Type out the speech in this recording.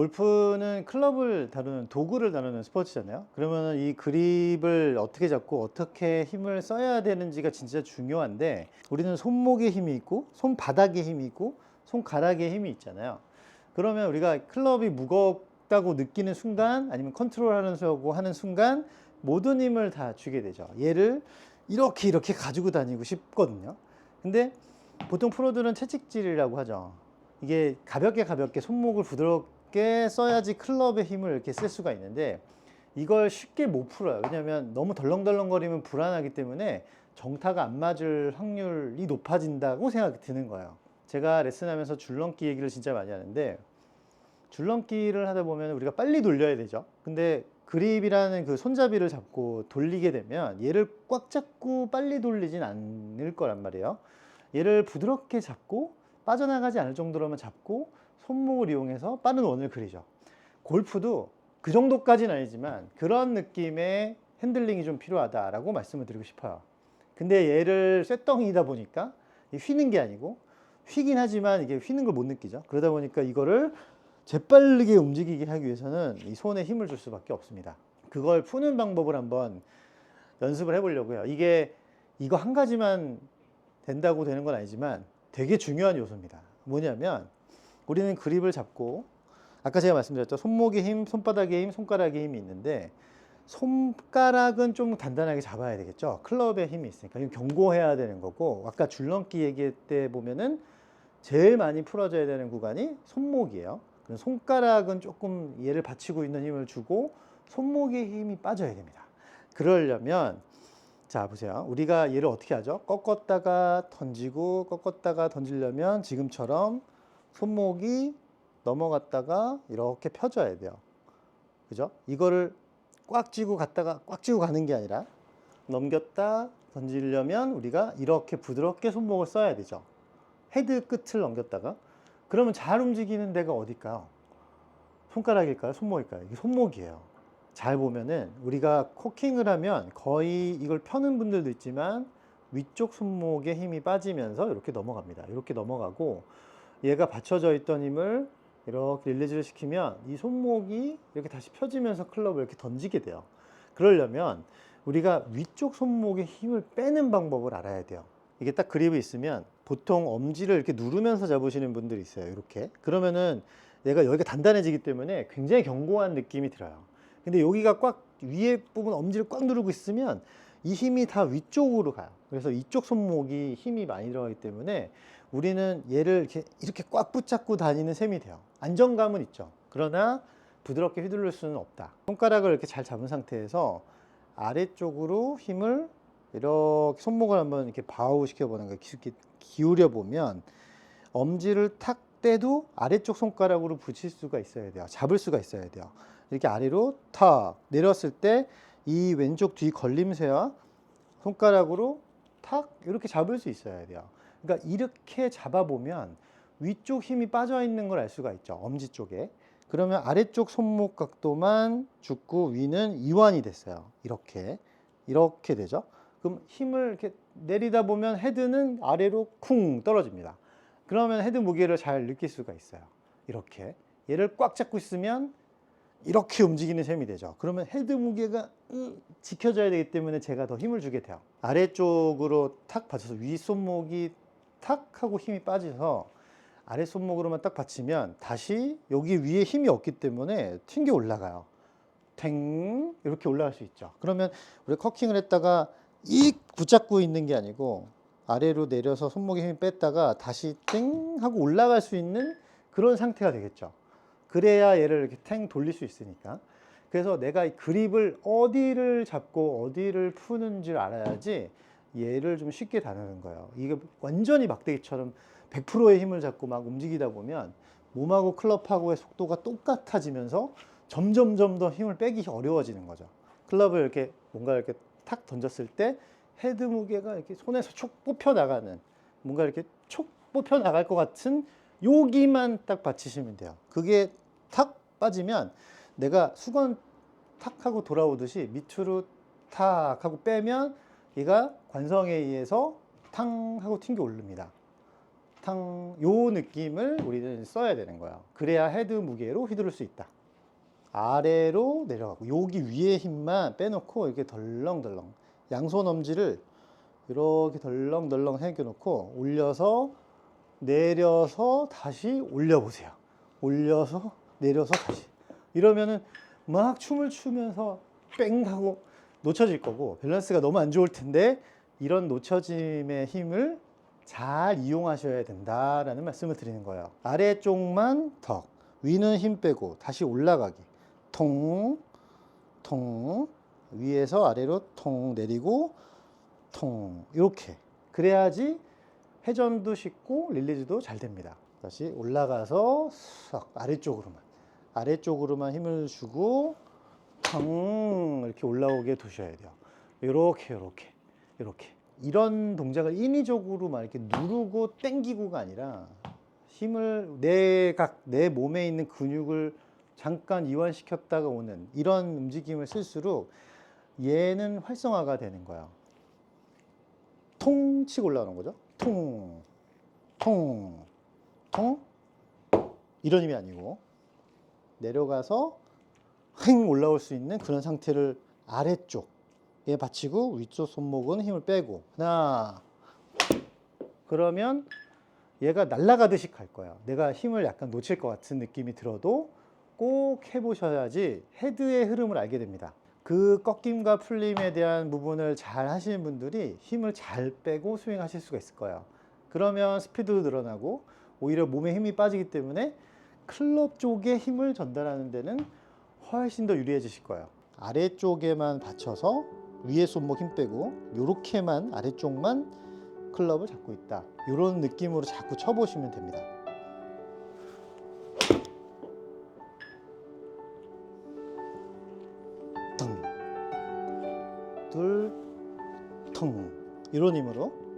골프는 클럽을 다루는 도구를 다루는 스포츠잖아요. 그러면 이 그립을 어떻게 잡고 어떻게 힘을 써야 되는지가 진짜 중요한데 우리는 손목에 힘이 있고 손바닥에 힘이 있고 손가락에 힘이 있잖아요. 그러면 우리가 클럽이 무겁다고 느끼는 순간 아니면 컨트롤하는 수고 하는 순간 모든 힘을 다 주게 되죠. 얘를 이렇게 이렇게 가지고 다니고 싶거든요. 근데 보통 프로들은 채찍질이라고 하죠. 이게 가볍게 가볍게 손목을 부드럽게 써야지 클럽의 힘을 이렇게 쓸 수가 있는데 이걸 쉽게 못 풀어요. 왜냐하면 너무 덜렁덜렁거리면 불안하기 때문에 정타가 안 맞을 확률이 높아진다고 생각이 드는 거예요. 제가 레슨하면서 줄넘기 얘기를 진짜 많이 하는데 줄넘기를 하다 보면 우리가 빨리 돌려야 되죠. 근데 그립이라는 그 손잡이를 잡고 돌리게 되면 얘를 꽉 잡고 빨리 돌리진 않을 거란 말이에요. 얘를 부드럽게 잡고 빠져나가지 않을 정도로만 잡고 손목을 이용해서 빠른 원을 그리죠. 골프도 그 정도까지는 아니지만 그런 느낌의 핸들링이 좀 필요하다라고 말씀을 드리고 싶어요. 근데 얘를 쇳덩이다 보니까 이 휘는 게 아니고 휘긴 하지만 이게 휘는 걸 못 느끼죠. 그러다 보니까 이거를 재빠르게 움직이게 하기 위해서는 이 손에 힘을 줄 수밖에 없습니다. 그걸 푸는 방법을 한번 연습을 해보려고요. 이게 이거 한 가지만 된다고 되는 건 아니지만 되게 중요한 요소입니다. 뭐냐면 우리는 그립을 잡고 아까 제가 말씀드렸죠. 손목의 힘, 손바닥의 힘, 손가락의 힘이 있는데 손가락은 좀 단단하게 잡아야 되겠죠. 클럽의 힘이 있으니까 이건 경고해야 되는 거고 아까 줄넘기 얘기할 때 보면은 제일 많이 풀어져야 되는 구간이 손목이에요. 그럼 손가락은 조금 얘를 받치고 있는 힘을 주고 손목의 힘이 빠져야 됩니다. 그러려면 자 보세요. 우리가 얘를 어떻게 하죠? 꺾었다가 던지고 꺾었다가 던지려면 지금처럼 손목이 넘어갔다가 이렇게 펴져야 돼요. 그죠? 이거를 꽉 쥐고 갔다가 꽉 쥐고 가는 게 아니라 넘겼다 던지려면 우리가 이렇게 부드럽게 손목을 써야 되죠. 헤드 끝을 넘겼다가 그러면 잘 움직이는 데가 어딜까요? 손가락일까요? 손목일까요? 이게 손목이에요. 잘 보면은 우리가 코킹을 하면 거의 이걸 펴는 분들도 있지만 위쪽 손목에 힘이 빠지면서 이렇게 넘어갑니다. 이렇게 넘어가고 얘가 받쳐져 있던 힘을 이렇게 릴리즈를 시키면 이 손목이 이렇게 다시 펴지면서 클럽을 이렇게 던지게 돼요. 그러려면 우리가 위쪽 손목에 힘을 빼는 방법을 알아야 돼요. 이게 딱 그립이 있으면 보통 엄지를 이렇게 누르면서 잡으시는 분들이 있어요. 이렇게. 그러면은 얘가 여기가 단단해지기 때문에 굉장히 견고한 느낌이 들어요. 근데 여기가 꽉 위에 부분 엄지를 꽉 누르고 있으면 이 힘이 다 위쪽으로 가요. 그래서 이쪽 손목이 힘이 많이 들어가기 때문에 우리는 얘를 이렇게, 이렇게 꽉 붙잡고 다니는 셈이 돼요. 안정감은 있죠. 그러나 부드럽게 휘두를 수는 없다. 손가락을 이렇게 잘 잡은 상태에서 아래쪽으로 힘을 이렇게 손목을 한번 이렇게 바우 시켜보는 거예요. 이렇게 기울여 보면 엄지를 탁 떼도 아래쪽 손가락으로 붙일 수가 있어야 돼요. 잡을 수가 있어야 돼요. 이렇게 아래로 탁 내렸을 때 이 왼쪽 뒤 걸림새와 손가락으로 탁 이렇게 잡을 수 있어야 돼요. 그러니까 이렇게 잡아보면 위쪽 힘이 빠져 있는 걸 알 수가 있죠. 엄지 쪽에. 그러면 아래쪽 손목 각도만 죽고 위는 이완이 됐어요. 이렇게. 이렇게 되죠. 그럼 힘을 이렇게 내리다 보면 헤드는 아래로 쿵 떨어집니다. 그러면 헤드 무게를 잘 느낄 수가 있어요. 이렇게. 얘를 꽉 잡고 있으면 이렇게 움직이는 셈이 되죠. 그러면 헤드 무게가 음, 지켜져야 되기 때문에 제가 더 힘을 주게 돼요. 아래쪽으로 탁 받쳐서 위 손목이 탁 하고 힘이 빠져서 아래 손목으로만 딱 받치면 다시 여기 위에 힘이 없기 때문에 튕겨 올라가요. 탱 이렇게 올라갈 수 있죠. 그러면 우리 커킹을 했다가 이 붙잡고 있는 게 아니고 아래로 내려서 손목에 힘이 뺐다가 다시 땡 하고 올라갈 수 있는 그런 상태가 되겠죠. 그래야 얘를 이렇게 탱 돌릴 수 있으니까. 그래서 내가 이 그립을 어디를 잡고 어디를 푸는지를 알아야지 얘를 좀 쉽게 다루는 거예요. 이게 완전히 막대기처럼 100%의 힘을 잡고 막 움직이다 보면 몸하고 클럽하고의 속도가 똑같아지면서 점점점 더 힘을 빼기 어려워지는 거죠. 클럽을 이렇게 뭔가 이렇게 탁 던졌을 때 헤드 무게가 이렇게 손에서 촉 뽑혀 나가는 뭔가 이렇게 촉 뽑혀 나갈 것 같은 여기만 딱 받치시면 돼요. 그게 탁 빠지면 내가 수건 탁 하고 돌아오듯이 밑으로 탁 하고 빼면 얘가 관성에 의해서 탕 하고 튕겨 오릅니다. 탕, 요 느낌을 우리는 써야 되는 거야. 그래야 헤드 무게로 휘두를 수 있다. 아래로 내려가고 여기 위에 힘만 빼놓고 이렇게 덜렁덜렁 양손 엄지를 이렇게 덜렁덜렁 당겨놓고 올려서 내려서 다시 올려보세요. 올려서 내려서 다시 이러면은 막 춤을 추면서 뺑 하고 놓쳐질 거고 밸런스가 너무 안 좋을 텐데 이런 놓쳐짐의 힘을 잘 이용하셔야 된다라는 말씀을 드리는 거예요. 아래쪽만 턱, 위는 힘 빼고 다시 올라가기. 통, 통, 위에서 아래로 통 내리고 통 이렇게 그래야지 회전도 쉽고 릴리즈도 잘 됩니다. 다시 올라가서 싹 아래쪽으로만 아래쪽으로만 힘을 주고 탕 이렇게 올라오게 두셔야 돼요. 이렇게 이렇게 이렇게 이런 동작을 인위적으로 막 이렇게 누르고 땡기고가 아니라 힘을 내각 내 몸에 있는 근육을 잠깐 이완시켰다가 오는 이런 움직임을 쓸수록 얘는 활성화가 되는 거야. 통 치고 올라오는 거죠. 통, 통, 통. 이런 힘이 아니고 내려가서 횡 올라올 수 있는 그런 상태를 아래쪽에 받치고 위쪽 손목은 힘을 빼고 하나 그러면 얘가 날아가듯이 갈 거야. 내가 힘을 약간 놓칠 것 같은 느낌이 들어도 꼭 해보셔야지 헤드의 흐름을 알게 됩니다. 그 꺾임과 풀림에 대한 부분을 잘 하시는 분들이 힘을 잘 빼고 스윙하실 수가 있을 거예요. 그러면 스피드도 늘어나고 오히려 몸에 힘이 빠지기 때문에 클럽 쪽에 힘을 전달하는 데는 훨씬 더 유리해지실 거예요. 아래쪽에만 받쳐서 위에 손목 힘 빼고 요렇게만 아래쪽만 클럽을 잡고 있다. 이런 느낌으로 자꾸 쳐보시면 됩니다. 텅, 둘, 텅 이런 힘으로